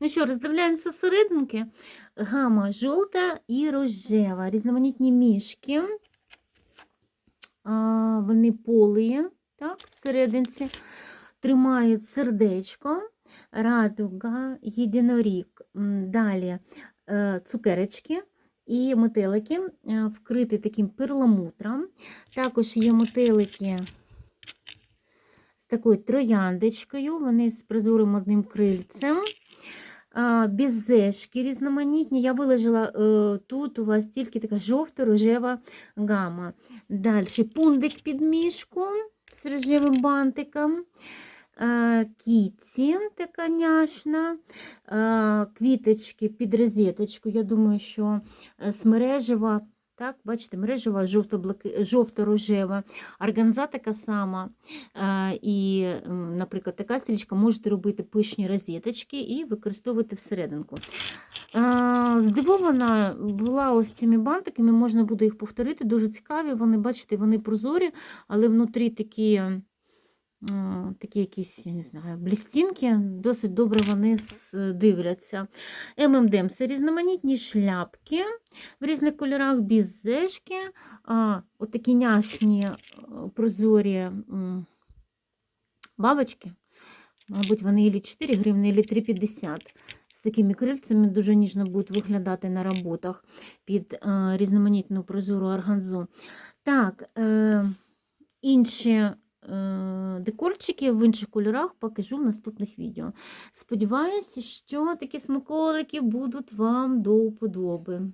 Ну що, роздивляємося серединки. Гама жовта і рожева. Різноманітні мішки. А, вони полії, так, всерединці. Тримають сердечко, радуга, єдинорік. Далі е, цукерочки і метелики, е, вкриті таким перламутром. Також є метелики з такою трояндочкою, вони з прозорим одним крильцем. Безешки різноманітні. Я виложила е, тут у вас тільки така жовто-рожева гама. Далі пундик під мішку з рожевим бантиком. Е, Кіці така няшна, е, квіточки під розеточку. Я думаю, що смережева мережева, так, бачите, мережева жовто-рожева, органза така сама. Е, І, наприклад, така стрічка можете робити пишні розеточки і використовувати всерединку. Е, Здивована була ось цими бантиками, можна буде їх повторити. Дуже цікаві. Вони, бачите, вони прозорі, але внутрі такі. Е, Такі якісь, я не знаю, блістінки, досить добре вони дивляться. ММДМ це різноманітні шляпки в різних кольорах, бізешки, отакі няшні е, прозорі бабочки. Мабуть, вони ілі 4 гривні, ілі 3,50. З такими крильцями дуже ніжно будуть виглядати на роботах під е, різноманітну прозору органзу. Так, е, інші е, декорчики в інших кольорах покажу в наступних відео. Сподіваюся, що такі смаколики будуть вам до вподоби.